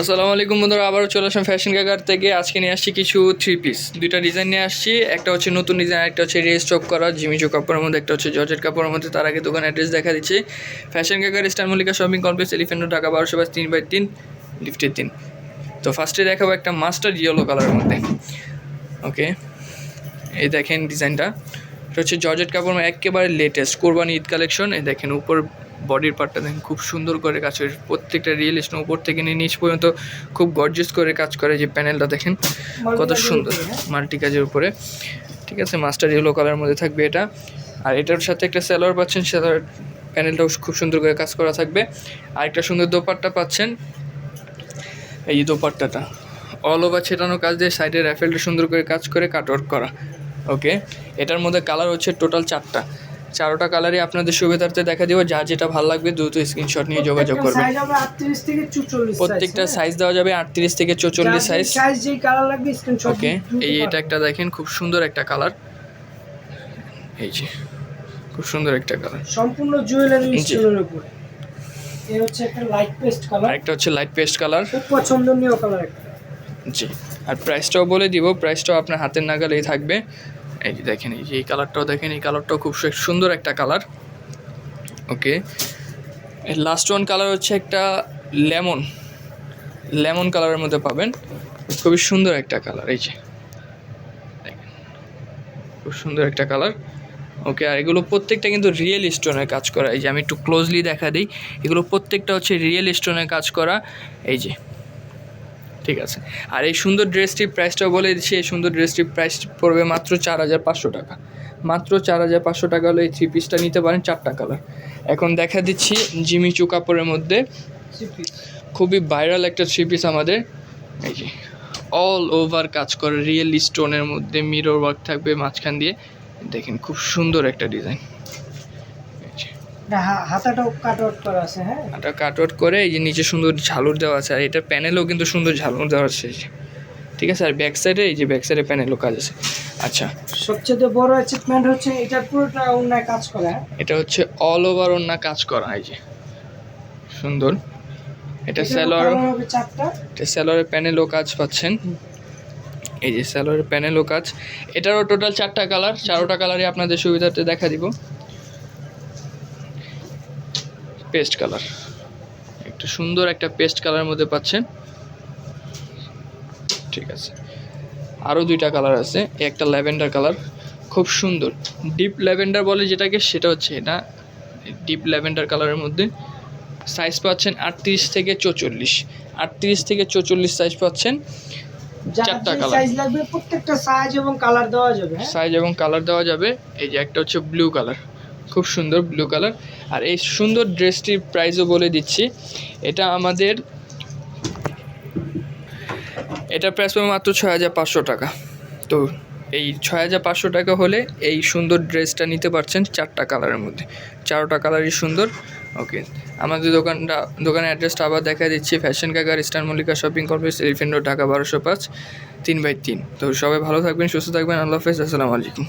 আসসালামু আলাইকুম বন্ধুরা, আবারও চলে আসলাম ফ্যাশন কাকার থেকে। আজকে নিয়ে আসছি কিছু থ্রি পিস দুইটা ডিজাইন নিয়ে আসছি। একটা হচ্ছে নতুন ডিজাইন একটা হচ্ছে রেস্টক করা জিমিচো কাপড়ের মধ্যে, একটা হচ্ছে জর্জেট কাপড়ের মধ্যে। তার আগে দোকান অ্যাড্রেস দেখা দিচ্ছি। ফ্যাশন কাকার star Mallika shopping complex elephant Dhaka বারোশো বাস তিন বাই তিন লিফটের তিন। তো ফার্স্টে দেখাবো একটা মাস্টার ইয়েলো কালারের মধ্যে। ওকে এই দেখেন ডিজাইনটা এটা হচ্ছে জর্জেট কাপড়, একেবারে লেটেস্ট কোরবানি ঈদ কালেকশন এই দেখেন, উপর বডির পার্টটা দেখেন খুব সুন্দর করে কাজ করে। প্রত্যেকটা রিয়েল স্টোন উপর থেকে নিয়ে নিচ পর্যন্ত খুব গর্জিয়াস করে কাজ করে যে প্যানেলটা দেখেন। কত সুন্দর। মাল্টি কাজের উপরে। ঠিক আছে মাস্টার ইয়েলো কালারের মধ্যে থাকবে এটা। আর এটার সাথে একটা স্যালোয়ার পাচ্ছেন স্যালোয়ার প্যানেলটাও খুব সুন্দর করে কাজ করা থাকবে। আর একটা সুন্দর দোপাট্টা পাচ্ছেন। এই যে দোপাট্টাটা। অল ওভার ছেটানো কাজ দিয়ে সাইডে র্যাফেলটা সুন্দর করে কাজ করে কাটওয়ার্ক করা। ওকে এটার মধ্যে কালার হচ্ছে টোটাল চারটা। চারোটা কালারই আপনাদের সুবিধার্থে দেখা দিব। যা যেটা ভালো লাগবে দ্রুত স্ক্রিনশট নিয়ে যোগাযোগ করবেন। সাইজ হবে 38 থেকে 44 প্রত্যেকটা সাইজ দেওয়া যাবে আটত্রিশ থেকে চৌচল্লিশ সাইজ সাইজ যেই কালার লাগবে স্ক্রিনশট ওকে এই এটা একটা দেখেন খুব সুন্দর একটা কালার এই যে খুব সুন্দর একটা কালার সম্পূর্ণ জুয়েলারি স্টোনের উপরে। এই হচ্ছে একটা লাইট পেস্ট কালার আরেকটা হচ্ছে লাইট পেস্ট কালার খুব পছন্দনীয় কালার একটা। জি আর প্রাইসটাও বলে দিব। প্রাইসটাও আপনার হাতের নাগালেই থাকবে। এই যে দেখেন, এই যে এই কালারটাও দেখেন, এই কালারটাও খুব সুন্দর একটা colour. Okay last one colour হচ্ছে একটা লেমন। লেমন কালারের মধ্যে পাবেন। খুবই সুন্দর একটা কালার, এই যে। খুব সুন্দর একটা কালার। ওকে, আর এগুলো প্রত্যেকটা কিন্তু রিয়েল স্টোনের কাজ করা। এই যে আমি একটু ক্লোজলি দেখা দিই। এগুলো প্রত্যেকটা হচ্ছে রিয়েল স্টোনের কাজ করা। এই যে ঠিক আছে। আর এই সুন্দর ড্রেসটির প্রাইসটাও বলে দিচ্ছি, এই সুন্দর ড্রেসটির প্রাইস পড়বে মাত্র চার হাজার পাঁচশো টাকা। মাত্র চার হাজার পাঁচশো টাকা হলে এই থ্রি পিসটা নিতে পারেন চারটা কালার এখন দেখা দিচ্ছি জিমি জিমিচু কাপড়ের মধ্যে। খুবই ভাইরাল একটা থ্রি পিস আমাদের। এই যে অল ওভার কাজ করে রিয়েল স্টোনের মধ্যে মিরর ওয়ার্ক থাকবে মাঝখান দিয়ে। দেখেন, খুব সুন্দর একটা ডিজাইন হাতাটাও কাট আউট করা আছে হ্যাঁ? এটা কাট করে এই যে নিচে সুন্দর ঝালর দেওয়া আছে আর এটা প্যানেলও কিন্তু সুন্দর ঝালর দেওয়া আছে ঠিক আছে? আর ব্যাক সাইডে এই যে ব্যাক সাইডে প্যানেলও কাজ আছে। আচ্ছা। সবচেয়ে বড় অ্যাচিভমেন্ট হচ্ছে এটা পুরোটা অন্যায় কাজ করা হ্যাঁ? এটা হচ্ছে অল ওভার ওনা কাজ করা এই যে। সুন্দর। এটা স্যালোয়ার এটা স্যালোয়ারের প্যানেলও কাজ পাচ্ছেন। এই যে স্যালোয়ারের প্যানেলও কাজ। এটারও টোটাল চারটা কালার চারোটা কালারই আপনাদের সুবিধার্থে দেখা দিব। Paste colour. একটু সুন্দর একটা পেস্ট কালারের মধ্যে পাচ্ছেন। ঠিক আছে। আরও দুইটা কালার আছে এই একটা ল্যাভেন্ডার কালার। খুব সুন্দর। ডিপ ল্যাভেন্ডার বলে যেটাকে সেটা হচ্ছে এটা। ডিপ ল্যাভেন্ডার কালারের মধ্যে সাইজ পাচ্ছেন আটত্রিশ থেকে চৌচল্লিশ। আটত্রিশ থেকে চৌচল্লিশ সাইজ পাচ্ছেন চারটা। সাইজ লাগবে প্রত্যেকটা সাইজ এবং কালার দেওয়া যাবে হ্যাঁ? সাইজ এবং কালার দেওয়া যাবে। এই যে একটা হচ্ছে ব্লু কালার খুব সুন্দর ব্লু কালার আর এই সুন্দর ড্রেসটির প্রাইসও বলে দিচ্ছি। এটা আমাদের, এটা প্রাইস পাবে মাত্র ছয় পাঁচশো টাকা। তো এই ছয় হাজার পাঁচশো টাকা হলে এই সুন্দর ড্রেসটা নিতে পারছেন চারটা কালারের মধ্যে। চারোটা কালারই সুন্দর। ওকে আমাদের দোকানটা, দোকানের অ্যাড্রেসটা আবার দেখা দিচ্ছি। ফ্যাশন কাকার star Mallika shopping complex elephant road Dhaka বারোশো পাঁচ, তিন বাই তিন। তো সবাই ভালো থাকবেন, সুস্থ থাকবেন। আল্লাহ হাফেজ। আসসালামু আলাইকুম।